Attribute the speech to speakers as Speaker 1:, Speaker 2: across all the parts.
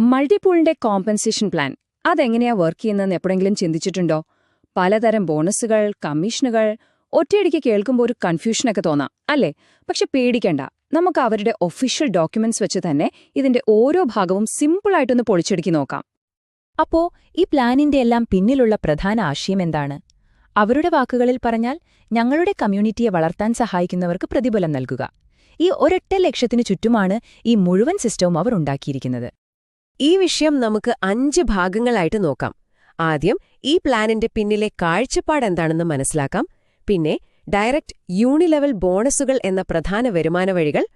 Speaker 1: മൾട്ടിപൂളിന്റെ compensation plan. അതെങ്ങനെയാ work ചെയ്യുന്നതെന്ന് എപ്പോഴെങ്കിലും ചിന്തിച്ചിട്ടുണ്ടോ? പലതരം ബോണസുകൾ കമ്മീഷനുകൾ ഒറ്റയടിക്ക് കേൾക്കുമ്പോൾ ഒരു കൺഫ്യൂഷനൊക്കെ തോന്നാം അല്ലേ? പക്ഷെ പേടിക്കണ്ട. നമുക്ക് അവരുടെ ഒഫീഷ്യൽ ഡോക്യുമെന്റ്സ് വെച്ച് തന്നെ ഇതിന്റെ ഓരോ ഭാഗവും സിമ്പിളായിട്ടൊന്ന് പൊളിച്ചെടുക്കി നോക്കാം.
Speaker 2: അപ്പോ ഈ പ്ലാനിന്റെ എല്ലാം പിന്നിലുള്ള പ്രധാന ആശയം എന്താണ്? അവരുടെ വാക്കുകളിൽ പറഞ്ഞാൽ ഞങ്ങളുടെ കമ്മ്യൂണിറ്റിയെ വളർത്താൻ സഹായിക്കുന്നവർക്ക് പ്രതിഫലം നൽകുക. ഈ ഒരൊറ്റ ലക്ഷ്യത്തിനു ചുറ്റുമാണ് ഈ മുഴുവൻ സിസ്റ്റവും അവർ ഉണ്ടാക്കിയിരിക്കുന്നത്.
Speaker 3: ഈ വിഷയം നമുക്ക് അഞ്ച് ഭാഗങ്ങളായിട്ട് നോക്കാം. ആദ്യം ഈ പ്ലാനിന്റെ പിന്നിലെ കാഴ്ചപ്പാട് എന്താണെന്ന് മനസ്സിലാക്കാം. പിന്നെ ഡയറക്റ്റ് യൂണിലെവൽ ബോണസുകൾ എന്ന പ്രധാന വരുമാന വഴികൾ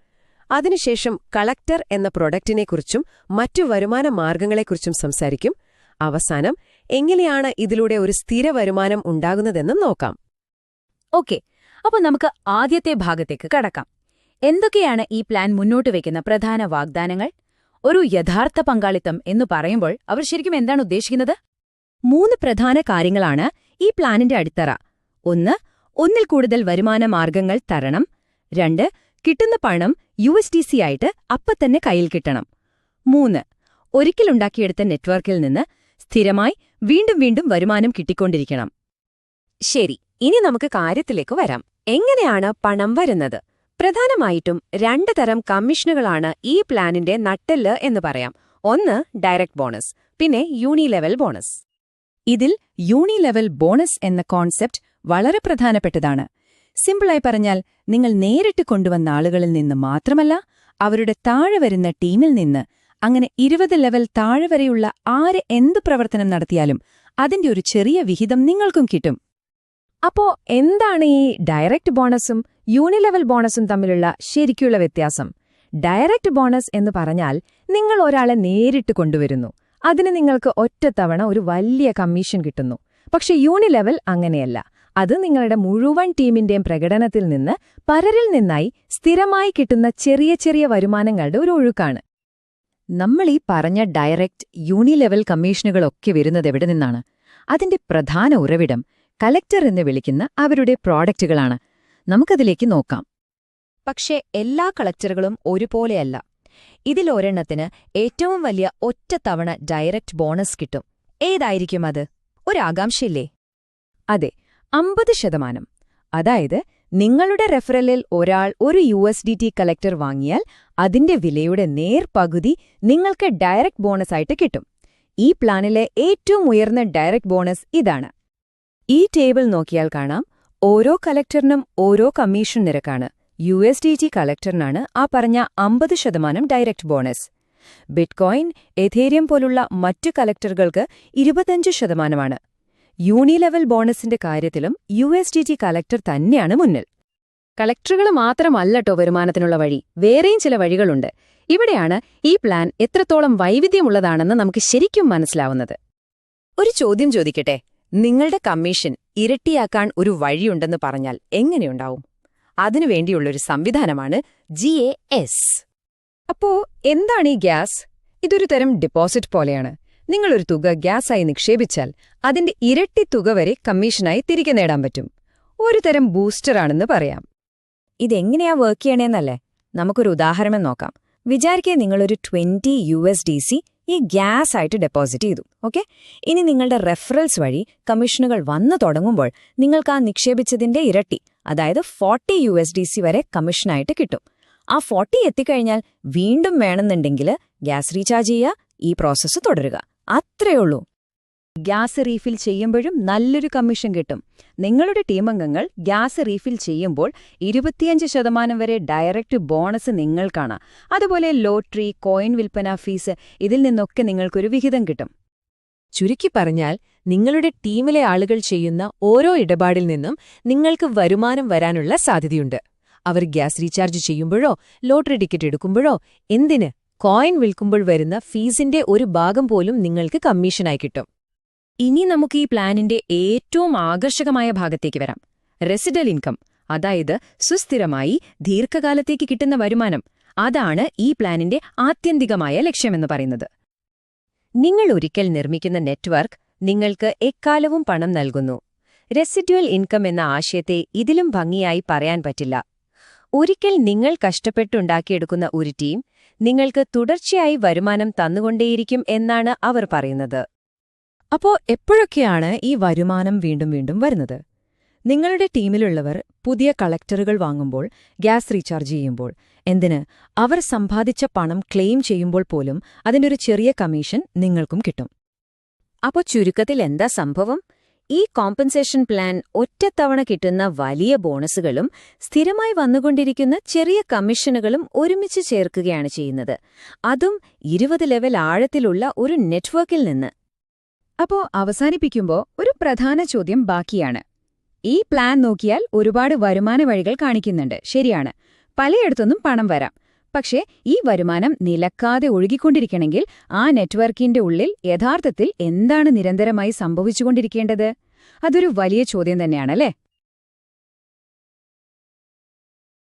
Speaker 3: അതിനുശേഷം കളക്ടർ എന്ന പ്രൊഡക്റ്റിനെക്കുറിച്ചും മറ്റു വരുമാന മാർഗങ്ങളെക്കുറിച്ചും സംസാരിക്കും. അവസാനം എങ്ങനെയാണ് ഇതിലൂടെ ഒരു സ്ഥിര വരുമാനം ഉണ്ടാകുന്നതെന്നും നോക്കാം.
Speaker 2: ഓക്കെ അപ്പൊ നമുക്ക് ആദ്യത്തെ ഭാഗത്തേക്ക് കടക്കാം. എന്തൊക്കെയാണ് ഈ പ്ലാൻ മുന്നോട്ട് വയ്ക്കുന്ന പ്രധാന വാഗ്ദാനങ്ങൾ? ഒരു യഥാർത്ഥ പങ്കാളിത്തം എന്ന് പറയുമ്പോൾ അവർ ശരിക്കും എന്താണ് ഉദ്ദേശിക്കുന്നത്?
Speaker 1: മൂന്ന് പ്രധാന കാര്യങ്ങളാണ് ഈ പ്ലാനിന്റെ അടിത്തറ. ഒന്ന് ഒന്നിൽ കൂടുതൽ വരുമാന മാർഗങ്ങൾ തരണം. രണ്ട് കിട്ടുന്ന പണം യു എസ് ടി സി ആയിട്ട് അപ്പത്തന്നെ കയ്യിൽ കിട്ടണം. മൂന്ന് ഒരിക്കലുണ്ടാക്കിയെടുത്ത നെറ്റ്വർക്കിൽ നിന്ന് സ്ഥിരമായി വീണ്ടും വീണ്ടും വരുമാനം കിട്ടിക്കൊണ്ടിരിക്കണം.
Speaker 3: ശരി ഇനി നമുക്ക് കാര്യത്തിലേക്ക് വരാം. എങ്ങനെയാണ് പണം വരുന്നത്? പ്രധാനമായിട്ടും രണ്ട് തരം കമ്മീഷനുകളാണ് ഈ പ്ലാനിന്റെ നട്ടെല്ല് എന്ന് പറയാം. ഒന്ന് ഡയറക്ട് ബോണസ് പിന്നെ യൂണി ലെവൽ ബോണസ്.
Speaker 1: ഇതിൽ യൂണി ലെവൽ ബോണസ് എന്ന കോൺസെപ്റ്റ് വളരെ പ്രധാനപ്പെട്ടതാണ്. സിമ്പിളായി പറഞ്ഞാൽ നിങ്ങൾ നേരിട്ട് കൊണ്ടുവന്ന ആളുകളിൽ നിന്ന് മാത്രമല്ല അവരുടെ താഴെ വരുന്ന ടീമിൽ നിന്ന് അങ്ങനെ ഇരുപത് ലെവൽ താഴെ വരെയുള്ള ആര് എന്ത് പ്രവർത്തനം നടത്തിയാലും അതിന്റെ ഒരു ചെറിയ വിഹിതം നിങ്ങൾക്കും കിട്ടും.
Speaker 3: അപ്പോ എന്താണ് ഈ ഡയറക്റ്റ് ബോണസും യൂണിലെവൽ ബോണസും തമ്മിലുള്ള ശരിക്കുള്ള വ്യത്യാസം? ഡയറക്റ്റ് ബോണസ് എന്ന് പറഞ്ഞാൽ നിങ്ങൾ ഒരാളെ നേരിട്ട് കൊണ്ടുവരുന്നു. അതിന് നിങ്ങൾക്ക് ഒറ്റത്തവണ ഒരു വലിയ കമ്മീഷൻ കിട്ടുന്നു. പക്ഷെ യൂണിലെവൽ അങ്ങനെയല്ല. അത് നിങ്ങളുടെ മുഴുവൻ ടീമിന്റെയും പ്രകടനത്തിൽ നിന്ന് പരരിൽ നിന്നായി സ്ഥിരമായി കിട്ടുന്ന ചെറിയ ചെറിയ വരുമാനങ്ങളുടെ ഒരു ഒഴുക്കാണ്.
Speaker 1: നമ്മൾ ഈ പറഞ്ഞ ഡയറക്റ്റ് യൂണിലെവൽ കമ്മീഷനുകളൊക്കെ വരുന്നത് എവിടെ നിന്നാണ്? അതിന്റെ പ്രധാന ഉറവിടം കലക്ടർ എന്ന് വിളിക്കുന്ന അവരുടെ പ്രോഡക്റ്റുകളാണ്. നമുക്കതിലേക്ക് നോക്കാം.
Speaker 2: പക്ഷേ എല്ലാ കളക്ടറുകളും ഒരുപോലെയല്ല. ഇതിലൊരെണ്ണത്തിന് ഏറ്റവും വലിയ ഒറ്റ തവണ ഡയറക്റ്റ് ബോണസ് കിട്ടും. ഏതായിരിക്കും അത്? ഒരാകാംക്ഷയില്ലേ?
Speaker 1: അതെ അമ്പത് ശതമാനം. അതായത് നിങ്ങളുടെ റെഫറലിൽ ഒരാൾ ഒരു U S D T collector വാങ്ങിയാൽ അതിന്റെ വിലയുടെ നേർപകുതി നിങ്ങൾക്ക് ഡയറക്റ്റ് ബോണസായിട്ട് കിട്ടും. ഈ പ്ലാനിലെ ഏറ്റവും ഉയർന്ന ഡയറക്റ്റ് ബോണസ് ഇതാണ്. ഈ ടേബിൾ നോക്കിയാൽ കാണാം ഓരോ കളക്ടറിനും ഓരോ കമ്മീഷൻ നിരക്കാണ്. യു എസ് ഡി ജി കളക്ടറിനാണ് ആ പറഞ്ഞ അമ്പത് ശതമാനം ഡയറക്റ്റ് ബോണസ്. ബിറ്റ്കോയിൻ എഥേരിയം പോലുള്ള മറ്റു കളക്ടറുകൾക്ക് ഇരുപത്തഞ്ച് ശതമാനമാണ്. യൂണിലെവൽ ബോണസിന്റെ കാര്യത്തിലും U S D G collector തന്നെയാണ് മുന്നിൽ. കളക്ടറുകൾ മാത്രമല്ലട്ടോ വരുമാനത്തിനുള്ള വഴി വേറെയും ചില വഴികളുണ്ട്. ഇവിടെയാണ് ഈ പ്ലാൻ എത്രത്തോളം വൈവിധ്യമുള്ളതാണെന്ന് നമുക്ക് ശരിക്കും മനസ്സിലാവുന്നത്.
Speaker 3: ഒരു ചോദ്യം ചോദിക്കട്ടെ? നിങ്ങളുടെ കമ്മീഷൻ ഇരട്ടിയാക്കാൻ ഒരു വഴിയുണ്ടെന്ന് പറഞ്ഞാൽ എങ്ങനെയുണ്ടാവും? അതിനുവേണ്ടിയുള്ളൊരു സംവിധാനമാണ് ജി എ എസ്.
Speaker 1: അപ്പോ എന്താണ് ഈ ഗ്യാസ്? ഇതൊരു തരം ഡെപ്പോസിറ്റ് പോലെയാണ്. നിങ്ങളൊരു തുക ഗ്യാസായി നിക്ഷേപിച്ചാൽ അതിന്റെ ഇരട്ടി തുക വരെ കമ്മീഷനായി തിരികെ നേടാൻ പറ്റും. ഒരു തരം ബൂസ്റ്ററാണെന്ന് പറയാം. ഇതെങ്ങനെയാ വർക്ക് ചെയ്യണേന്നല്ലേ? നമുക്കൊരു ഉദാഹരണം നോക്കാം. വിചാരിക്കേ നിങ്ങളൊരു twenty U S D C ഈ ഗ്യാസ് ആയിട്ട് ഡെപ്പോസിറ്റ് ചെയ്തു ഓക്കെ ഇനി നിങ്ങളുടെ റെഫറൽസ് വഴി കമ്മീഷനുകൾ വന്നു തുടങ്ങുമ്പോൾ നിങ്ങൾക്ക് ആ നിക്ഷേപിച്ചതിന്റെ ഇരട്ടി അതായത് forty U S D C വരെ കമ്മീഷനായിട്ട് കിട്ടും. ആ ഫോർട്ടി എത്തിക്കഴിഞ്ഞാൽ വീണ്ടും വേണമെന്നുണ്ടെങ്കിൽ ഗ്യാസ് റീചാർജ് ചെയ്യുക ഈ പ്രോസസ്സ് തുടരുക. അത്രയുള്ളൂ ഗ്യാസ് റീഫിൽ ചെയ്യുമ്പോഴും നല്ലൊരു കമ്മീഷൻ കിട്ടും. നിങ്ങളുടെ ടീമംഗങ്ങൾ ഗ്യാസ് റീഫിൽ ചെയ്യുമ്പോൾ ഇരുപത്തിയഞ്ച് ശതമാനം വരെ ഡയറക്റ്റ് ബോണസ് നിങ്ങൾക്കാണ് അതുപോലെ ലോട്ടറി കോയിൻ വിൽപ്പന ഫീസ് ഇതിൽ നിന്നൊക്കെ നിങ്ങൾക്കൊരു വിഹിതം കിട്ടും.
Speaker 3: ചുരുക്കി പറഞ്ഞാൽ നിങ്ങളുടെ ടീമിലെ ആളുകൾ ചെയ്യുന്ന ഓരോ ഇടപാടിൽ നിന്നും നിങ്ങൾക്ക് വരുമാനം വരാനുള്ള സാധ്യതയുണ്ട്. അവർ ഗ്യാസ് റീചാർജ് ചെയ്യുമ്പോഴോ ലോട്ടറി ടിക്കറ്റ് എടുക്കുമ്പോഴോ എന്തിന് കോയിൻ വിൽക്കുമ്പോൾ വരുന്ന ഫീസിന്റെ ഒരു ഭാഗം പോലും നിങ്ങൾക്ക് കമ്മീഷനായി കിട്ടും.
Speaker 1: ഇനി നമുക്ക് ഈ പ്ലാനിന്റെ ഏറ്റവും ആകർഷകമായ ഭാഗത്തേക്ക് വരാം. റെസിഡൽ ഇൻകം അതായത് സുസ്ഥിരമായി ദീർഘകാലത്തേക്ക് കിട്ടുന്ന വരുമാനം. അതാണ് ഈ പ്ലാനിന്റെ ആത്യന്തികമായ ലക്ഷ്യമെന്ന് പറയുന്നത്.
Speaker 3: നിങ്ങൾ ഒരിക്കൽ നിർമ്മിക്കുന്ന നെറ്റ്വർക്ക് നിങ്ങൾക്ക് എക്കാലവും പണം നൽകുന്നു. റെസിഡ്യുവൽ ഇൻകം എന്ന ആശയത്തെ ഇതിലും ഭംഗിയായി പറയാൻ പറ്റില്ല. ഒരിക്കൽ നിങ്ങൾ കഷ്ടപ്പെട്ടുണ്ടാക്കിയെടുക്കുന്ന ഒരു ടീം
Speaker 4: നിങ്ങൾക്ക് തുടർച്ചയായി വരുമാനം തന്നുകൊണ്ടേയിരിക്കും എന്നാണ് അവർ പറയുന്നത്.
Speaker 1: അപ്പോ എപ്പോഴൊക്കെയാണ് ഈ വരുമാനം വീണ്ടും വീണ്ടും വരുന്നത്? നിങ്ങളുടെ ടീമിലുള്ളവർ പുതിയ കളക്ടറുകൾ വാങ്ങുമ്പോൾ ഗ്യാസ് റീചാർജ് ചെയ്യുമ്പോൾ എന്തിന് അവർ സമ്പാദിച്ച പണം ക്ലെയിം ചെയ്യുമ്പോൾ പോലും അതിനൊരു ചെറിയ കമ്മീഷൻ നിങ്ങൾക്കും കിട്ടും.
Speaker 4: അപ്പോൾ ചുരുക്കത്തിൽ എന്താ സംഭവം? ഈ കോമ്പൻസേഷൻ പ്ലാൻ ഒറ്റത്തവണ കിട്ടുന്ന വലിയ ബോണസുകളും സ്ഥിരമായി വന്നുകൊണ്ടിരിക്കുന്ന ചെറിയ കമ്മീഷനുകളും ഒരുമിച്ച് ചേർക്കുകയാണ് ചെയ്യുന്നത്. അതും ഇരുപത് ലെവൽ ആഴത്തിലുള്ള ഒരു നെറ്റ്വർക്കിൽ നിന്ന്.
Speaker 1: അപ്പോ അവസാനിപ്പിക്കുമ്പോ ഒരു പ്രധാന ചോദ്യം ബാക്കിയാണ്. ഈ പ്ലാൻ നോക്കിയാൽ ഒരുപാട് വരുമാന വഴികൾ കാണിക്കുന്നുണ്ട്. ശരിയാണ്. പലയിടത്തൊന്നും പണം വരാം. പക്ഷേ ഈ വരുമാനം നിലക്കാതെ ഒഴുകിക്കൊണ്ടിരിക്കണമെങ്കിൽ ആ നെറ്റ്വർക്കിന്റെ ഉള്ളിൽ യഥാർത്ഥത്തിൽ എന്താണ് നിരന്തരമായി സംഭവിച്ചുകൊണ്ടിരിക്കേണ്ടത്? അതൊരു വലിയ ചോദ്യം തന്നെയാണല്ലേ?